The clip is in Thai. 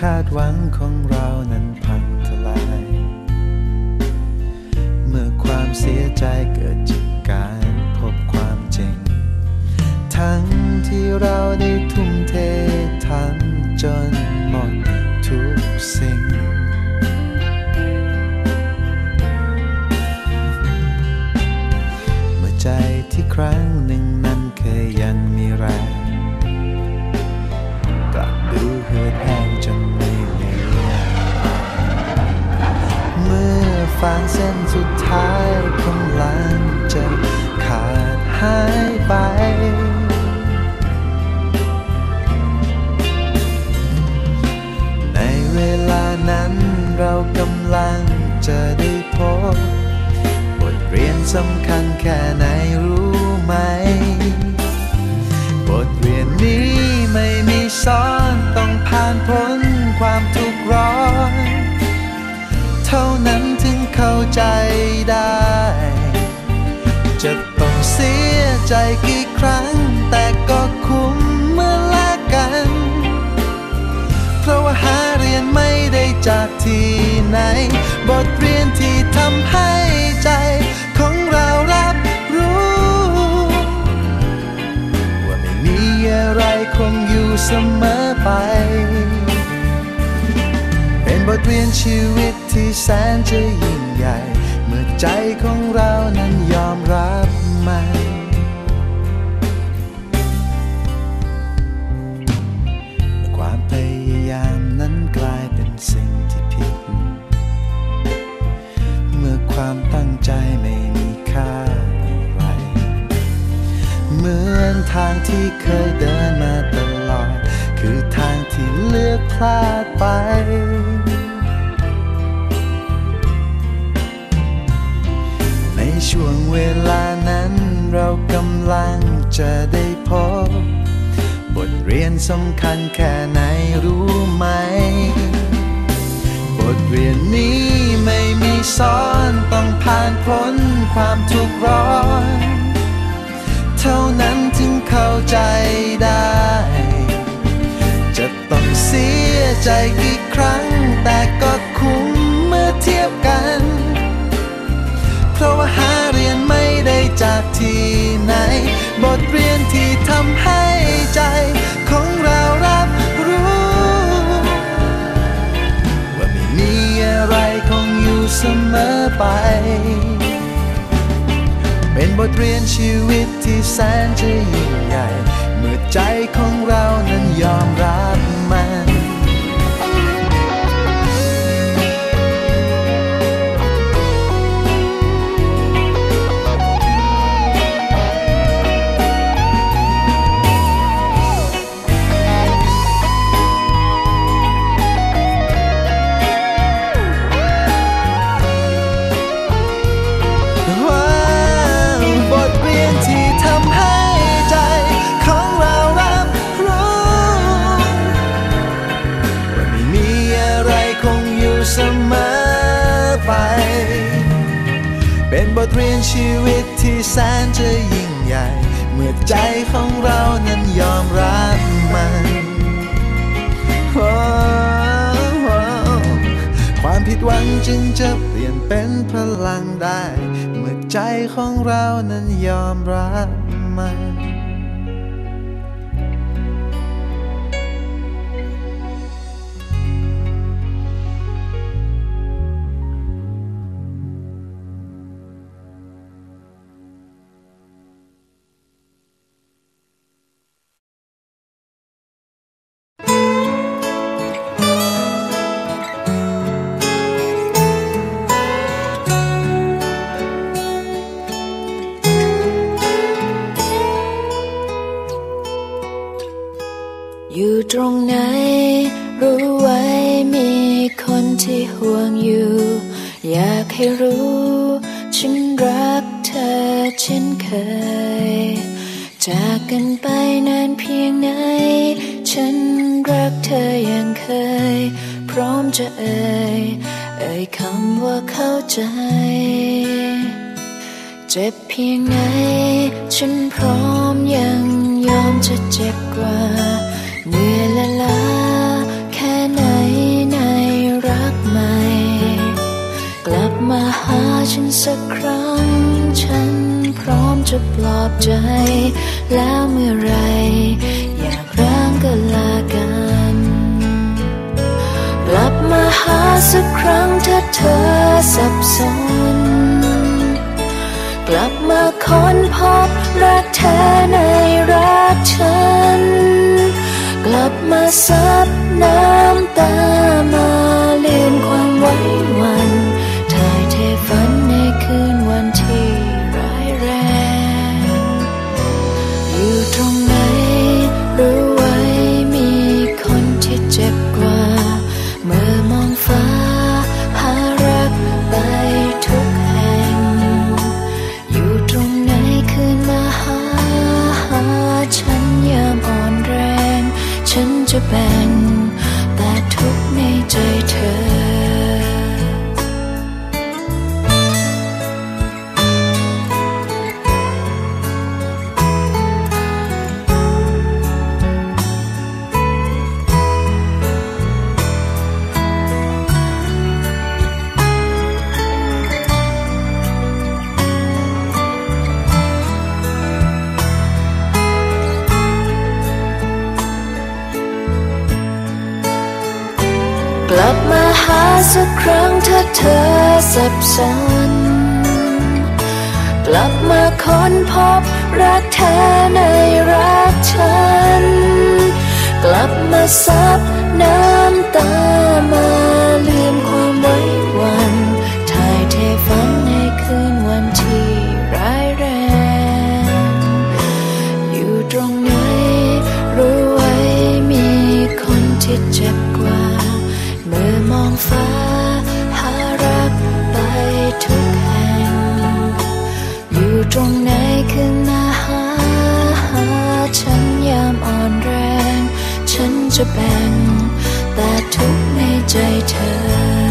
คาดหวังของเรานั้นพังทลาย เมื่อความเสียใจเกิดจากการพบความจริง ทั้งที่เราได้ทุ่มเททำ ฟางเส้นสุดท้ายกำลังจะขาดหายไป ในเวลานั้นเรากำลังจะได้พบบทเรียนสำคัญแค่ไหนรู้ไหม บทเรียนนี้ไม่มีสอน เข้าใจได้ จะต้องเสียใจกี่ครั้ง แต่ก็คุ้มเมื่อแลกกัน เพราะว่าหาเรียนไม่ได้จากที่ไหน บทเรียนที่ทำให้ใจของเรารับรู้ ว่าไม่มีอะไรคงอยู่เสมอ ปเป็นบทเรียนชีวิตที่แสนจะยิ่งใหญ่ เมื่อใจของเรานั้นยอมรับมันความพยายามนั้นกลายเป็นสิ่งที่ผิด เมื่อความตั้งใจไม่มีค่าอะไร เหมือนทางที่เคยเดินมาตลอด คือทางที่เลือกพลาดไป ช่วงเวลานั้นเรากำลังจะได้พบบทเรียนสำคัญแค่ไหนรู้ไหม บทเรียนนี้ไม่มีสอนต้องผ่านพ้นความทุกข์ร้อน เท่านั้นถึงเข้าใจได้ จะต้องเสียใจกี่ครั้งแต่ก็คุ้มเมื่อเทียบกัน เพราะว่า ที่ไหน บทเรียนที่ทำให้ใจของเรารับรู้ ว่าไม่มีอะไรคงอยู่เสมอไป เป็นบทเรียนชีวิตที่แสนจะยิ่งใหญ่ เมื่อใจของเรานั้นยอมรับมัน เป็นบทเรียนชีวิตที่แสนจะยิ่งใหญ่ เมื่อใจของเรานั้นยอมรับมันความผิดหวังจึงจะเปลี่ยนเป็นพลังได้ เมื่อใจของเรานั้นยอมรับมัน อยู่ตรงไหน รู้ไว้มีคนที่ห่วงอยู่ อยากให้รู้ ฉันรักเธอเช่นเคย จากกันไปนานเพียงไหน ฉันรักเธออย่างเคย พร้อมจะเอ่ยเอ่ยคำว่าเข้าใจ เจ็บเพียงไหน ฉันพร้อมยังยอมจะเจ็บกว่า เหนื่อยละล้าแค่ไหนในรักใหม่ กลับมาหาฉันสักครั้ง ฉันพร้อมจะปลอบใจ แล้วเมื่อไร อยากร้างก็ลากัน กลับมาหาสักครั้งถ้าเธอสับสน กลับมาค้นพบ ลับ เธอสับสน กลับมาค้นพบรักแท้ในรักฉัน กลับมาซับน้ำตามาลืมความไว้วันถ่ายเทฝันในคืนวันที่ร้ายแรง อยู่ตรงไหนรู้ไว้มีคนที่เจ็บกว่า เมื่อมองฟ้า ฉันยามอ่อนแรง ฉันจะแบ่งแต่ทุกในใจเธอ